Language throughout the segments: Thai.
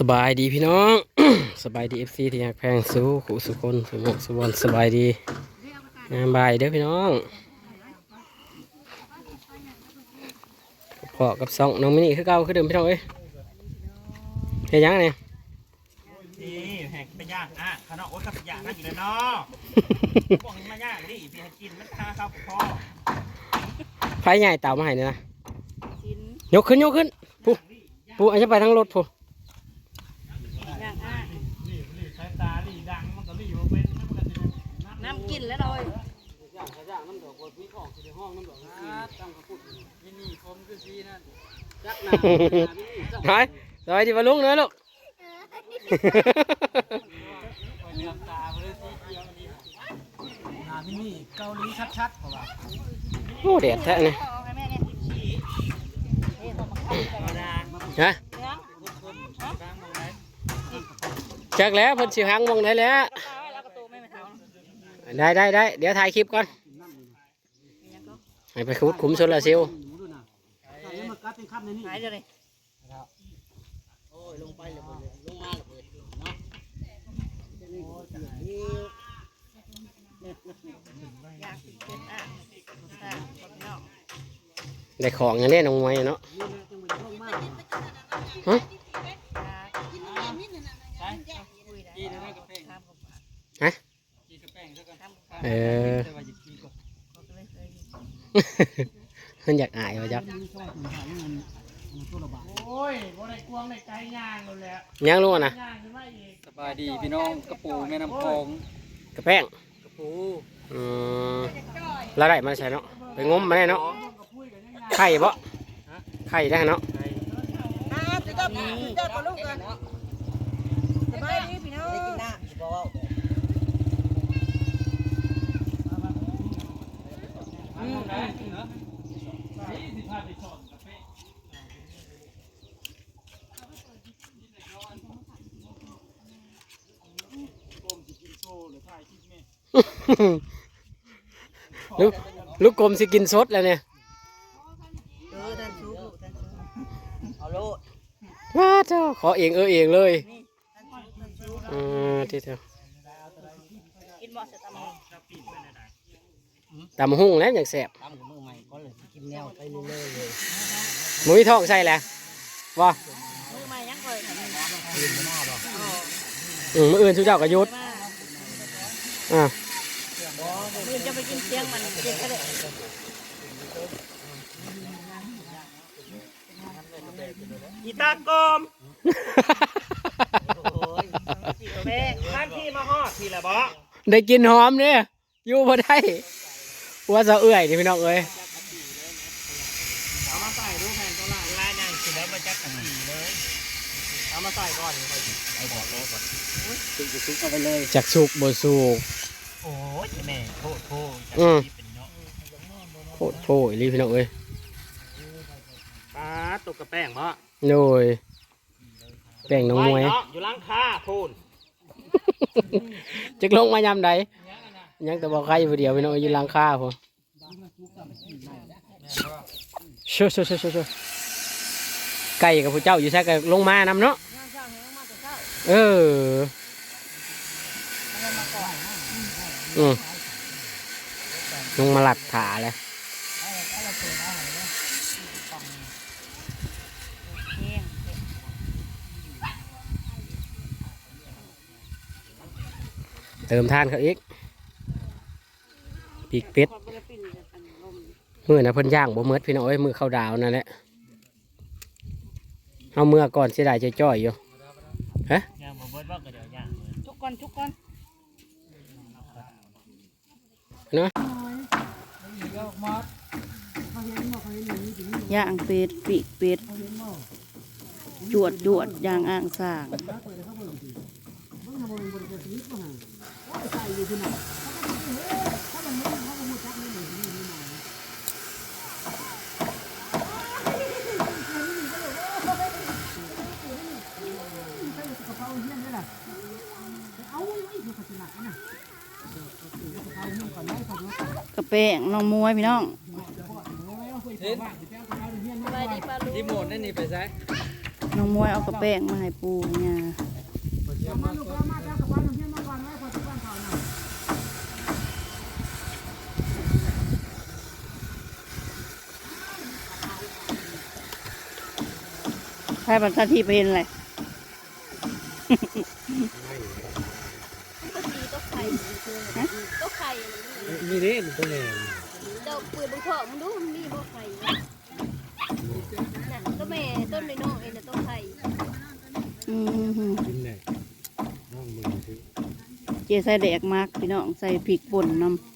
สบายดีพี่น้อง สบายดีเอฟซีที่อยากแพงสู้ขู่สุคนสุหมกสุบอลสบายดีงานบายเด้อพี่น้องพอกับสองน้องมินิคือเก่าคือเดิมพี่น้องเอ้ยเฮ็ดหยังเนี่ยนี่แหกไปย่างอะข้างนอกโอ๊ตกับย่างนั่นอยู่เลยเนาะบอกให้มาย่างดิพี่ให้กินมันคาข้าวกับพ่อไฟใหญ่เต่ามาให้เนี่ยนะยกขึ้นยกขึ้นผู้ผู้อาจจะไปทั้งรถผู้ นี่นี่สายตาดิดังมันก็รีบเป็นมันก็จะ น้ำ กินแล้วเลยไปสบายดีปะลุงเนาะลูกงานนี่เกาหลีชัดๆเพราะว่าโอ้แดดแท้เนี่ยเอาให้แม่เนี่ยเอ๊ะต้องมาเข้าใจธรรมดาฮะเลี้ยงบางมองไหนจักแล้วเพิ่นสิหังมองได้แล้ว ได้ได้ได้เดี๋ยวถ่ายคลิปก่อนให้ไปขุดขุมโซลาร์เซลล์หายเลยอยากกินเป็นอะอะคนนอกได้ของอย่างนี้น้องมวยเนาะฮะ คุยได้ กินแล้วกับแป้ง ทำกับปาก ฮะ กินกับแป้งซะกัน ทำกับปาก เออ แต่ว่าจะกินกับ ก็เลยเคยอยู่ เพิ่นอยากอายว่าจักโอ้ยบ่ได้กวงได้ไก่ย่างเลยแหละยังรู้นะย่างขึ้นมาอีกสบายดีพี่น้องกระปูแม่น้ำคลองกระแป้งกระปูอืมแล้วได้มาใช่เนาะไปงมมาได้เนาะไข่บ่ไข่ได้เนาะครับจะจับจะจับกับลูกกันสบายดีพี่น้อง ลูกลูกกลมสิกินสดแล้วเนี่ยเออท่านชูลูกท่านชูเอาโลดว้าเจ้าขอเองเออเองเลยนี่ท่านชูท่านชูอืมที่เถอะกินบ่เสร็จตาม ตำหุ่งแล้วอย่างแสบตามกับมือใหม่ก็เลยกินแนวไปเรื่อยๆเลยหมุ้ยทองใส่แหละว่ามือใหม่ยังเคยทำมากินไม่น่าบอกอืมมื่ออื่นชูเจ้าก็หยุดอ่ามือจะไปกินเสียงมันเจ็บก็ได้อีตากอมแม่ท่านที่มาฮอดทีละบ่ได้กินหอมเนี่ยอยู่พอได้หั ว่าเสาเอื่อยนี่พี่น้องเอ้ยเอามาใส่ดูแผ่นตัวละลายนั่งสิแล้วมาจักกันสีเลยเอามาใส่ก่อนไอ้บอกเลยก่อนซุกจะซุกเอาไปเลยจากสุกบสุกโอ้ยแม่โทษโทษอืมเป็นเนาะโคตรโผล่รีพี่น้องเอ้ยปลาตกกระแป้งบ่โดยแป้งน้องมวยไเนาะอยู่ล่างคาพูนจึกลงมายามใด ยังแต่บอกใครอยู่เดียวพี่น้องอยู่หลังคาผมชัวชัวชัวชัวไก่กับผู้เจ้าอยู่แท้ก็ลงมานำเนาะเอออืมลงมาหลัดถาเลยเติมท่านเขาอีก ปีกเป็ดมือนะเพิ่นย่างบ่เมิดพี่น้องเอ้ยมือเข้าดาวนั่นแหละเอาเมื่อก่อนเสียดายจ้อยๆอยู่ย่างบ่เบิดว่าก็เดี๋ยวย่างเลยทุกคนทุกคนเนาะย่างเป็ดปีกเป็ดจวดจวดย่างอ่างสร้าง กระแป้งน้องมวยพี่น้องรีโมทนั่นนี่ไปใช้น้องมวยเอากระแป้งมาให้ปูเนี่ยใช่บัตรที่ไปเห็นอะไร ก็ไข่ก็ ไข่มีเด้มันตัวแรงเจ้าปืนบุกเถาะมึงดูมันมีบ่ไข่น่ะก็แม่ต้นในน้องเองน่ะต้นไข่อืมกินได้น้องมึงซื้อเจใส่แดกมากพี่น้องใส่พริกป่นน้ำ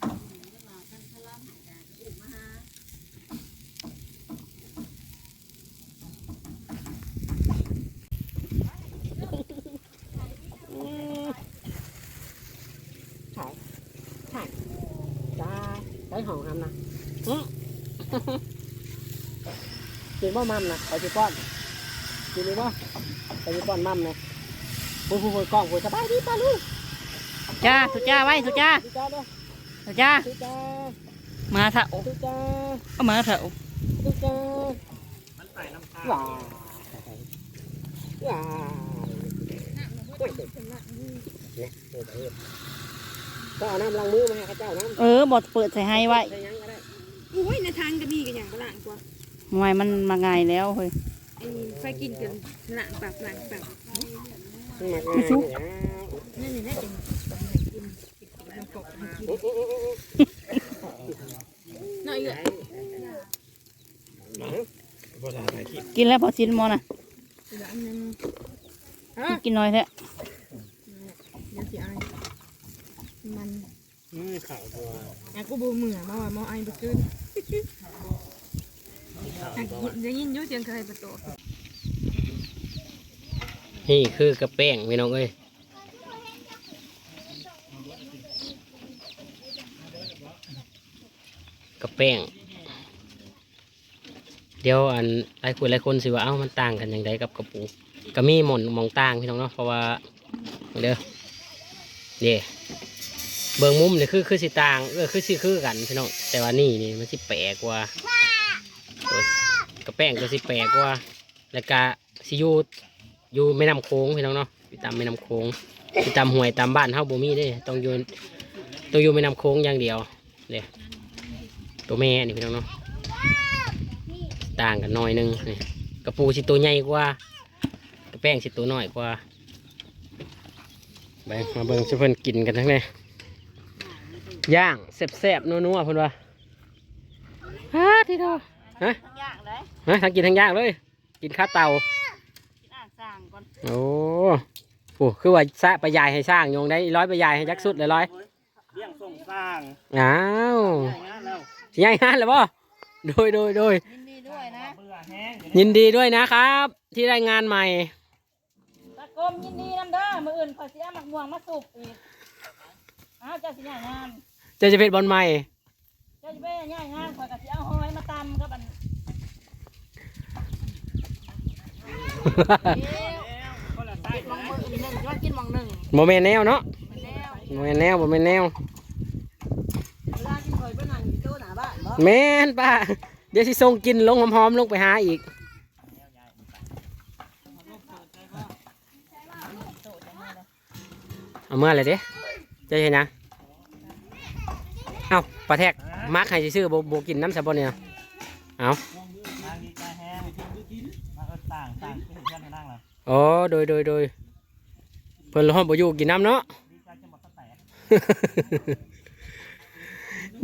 ใช้ของทำนะอื้อกินบ่มัมนะไปสิป้อนกินเลยบ่ไปสิป้อนมัมนะพูดพูดพูดกล้องพูดสบายดีป้าลูกจ้าสุจ้าไว้สุจ้าดีจ้าเด้อสุจ้าดีจ้ามาเถอะดีจ้าเอามาเถอะดีจ้ามันใส่น้ำตาลว้าวว้าวโอ้ยเด็ กเนี่ยเปิดเปิดก็เอาน้ำล้างมือมาให้ข้าเจ้าน้ำเออบดเปิดใส่ให้ไว้ใส่หยังก็ได้อุ้ยในทางก็มีกันอย่างประหลาดกว่าหน่วยมันมาไงแล้วเฮ้ยไอ้ไฟกินกันหลังปากหลังปากมันมาง่ายอยู่แล้วนั่นนี่น่าจะกินน้ำกบให้กินอื้ออื้ออื้ออื้อน้อยอยู่บ่ได้ไปคิดกินแล้วพอชิ้นมอน่ะเหลืออันนึงกินน้อยแท้ เดี๋ยวสิอาย มันอืมข่าวตัวอะกูบูมือมาว่ามาอายไปขึ้นอะได้ยินอยุ่เสียงใครประตูนี่คือกระแป้งพี่น้องเอ้ยกระแป้งเดี๋ยวอันหลายคนหลายคนสิว่าเอ้ามันต่างกันอย่างไรกับกระปูก็มีหม่นหมองต่างพี่น้องเนาะเพราะว่าเด้อเดี๋ย เบิ่งมุมนี่คือคือสิต่างเออคือสิคือกันพี่น้องแต่ว่านี่นี่มันสิแปลกกว่าโอ้ยกระแป้งก็สิแปลกกว่า แล้วก็สิอยู่อยู่แม่น้ำโค้งพี่น้องเนาะอยู่ตามแม่น้ำโค้งอยู่ตามห้วยตามบ้านเฮาบ่มีเด้ต้องอยู่ต้องอยู่แม่น้ำโค้งอย่างเดียวเด้ตัวแม่นี่พี่น้องเนาะต่างกันหน่อยหนึงนี่กระปูสิตัวใหญ่กว่ากระแป้งสิตัวน้อยกว่าไปมาเบิ่งสิเพิ่นกินกันทั้งนี้ ย่างแซ่บๆนัวๆเพิ่นว่าฮะที่เท่าฮะทั้งยากเลยฮะทั้งกินทั้งย่างเลย กินข้าวเตากินอ่างสร้างก่อนโอ้โหคือว่าสะไปยายให้สร้างโยงได้ร้อยไปยายให้ยักษ์สุดเลยร้อยเลี้ยงส่งสร้างอ้าวใหญ่งานแล้วสิยายงานแล้วบ่โดยโดยโดยยินดีด้วยนะเบื่อแห้งยินดีด้วยนะครับ ที่ได้งานใหม่ตะกรมยินดีนำเด้อมืออื่นขอยสิเอาหมักม่วงมาสุกอีกอ้าวเจ้าสิย่างงาน เจะจะเป็นบอลใหม่เจ้าจะไปย่างงานขอยก็สิเอาหอยมาตำกับอันคนละไส้มองมือหนึ่งจะมากินมองหนึ่งโมเมนแนวเนาะมันแล้วโมเมนแนวโมเมนแนวเวลากินข่อยไปนั่งอยู่โต๊ะหน้าบ้านบ่แม่นป้าเดี๋ยวสิส่งกินลงหอมๆลงไปหาอีกเอาเมื่อไรเด้จะเห็นยัง เอาปลาแทกมักให้ซื้อๆบ่บ่กินน้ำสะบอนเนี่ยเอาทางดีใจแห้งมาก็ต่างต่างเป็นเพื่อนมานั่งแล้วโอ้โดยโดยโดยเพิ่นร้อนบ่อยู่กินน้ำเนาะ ดีใจจะหมดตั้งแต่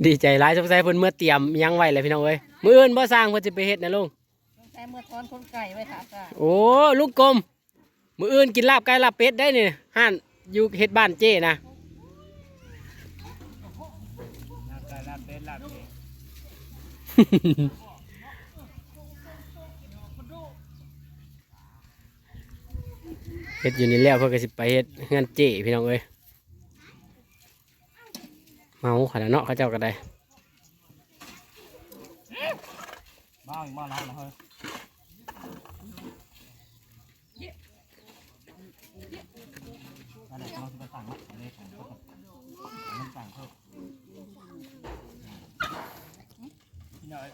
ดีใจหลายสงสัยเพิ่นเมื่อเตรียมหยังไว้เลยพี่น้องเอ้ยมื้ออื่นบ่สร้างเพิ่นสิไปเฮ็ดนะลุงใช้มือทอนคนไก่ไว้ถาซ่าโอ้ลูกกลมมื้ออื่นกินลาบไก่ลาบเป็ดได้นี่ห้านอยู่เฮ็ดบ้านเจ้นะ ลาบใจลาบเป็นลาบเอง เฮ็ดอยู่นี่แล้วเพื่อก็สิไปเฮ็ดงานเจ้พี่น้องเอ้ยเมาขนาดเนาะเขาเจ้าก็ได้บ้าอีกบ้าแล้วนะเฮ้ย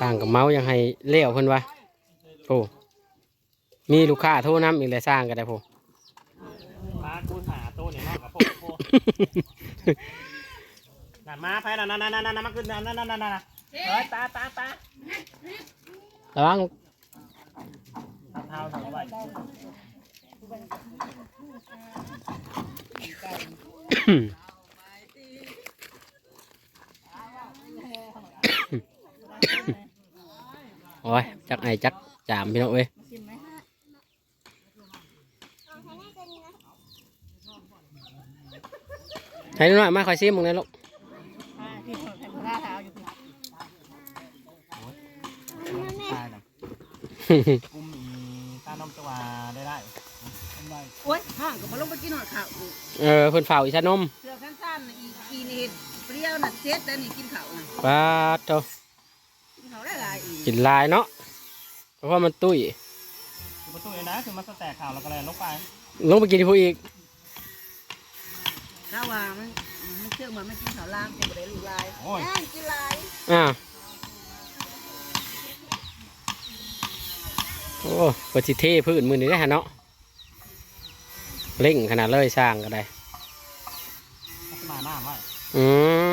สร้างกับเมาส์ยังให้เลี้ยวเพิ่นวะโอ้มีลูกค้าโทรน้ำอีกแล้วสร้างก็ได้พอมาคูหาโต๊ะเนี่ยนอกกับพวกพวกนั่นมาไปนั่นนั่นนั่นนั่นมาขึ้นนั่นนั่นนั่นนั่นเฮ้ยตาตาตาระวังเท้าเท้าไว้ โอ้ยจักไอจักจามพี่น้องเอ้ยชิมไหมให้หน่อยมาคอยซิมมึงเลยลูกอ่าที่ผมทำท่าเท้าอยู่พี่ตายแล้วกุมอีตาน้องจังหวะได้ได้โอ้ยห้องก็มาลงไปกินหอดข้าวอีกเออเพิ่นเฝ้าอีชานมเสื้อสั้นๆน่ะอีอีนี่เห็ดเปรี้ยวน่ะเซ็ตแล้วนี่กินข้าวน่ะปาดโตกินข้าว ได้หลายอีกกินลายเนาะเพราะว่ามันตุ้ยคือประตูเองนะคือมันสแตกข่าวแล้วก็เลยลงไปลงไปกินที่ผู้อีกถ้าว่ามันมันเชื่อมันไม่กินข้าวล่างจะบ่ได้ลูกลายโอ้ย แม่งกินลายอ่าโอ้เปิดสิเทพื้นมือนี้ได้ฮะเนาะเร่งขนาดเลยสร้างก็ได้ มาหน้าไว้อืม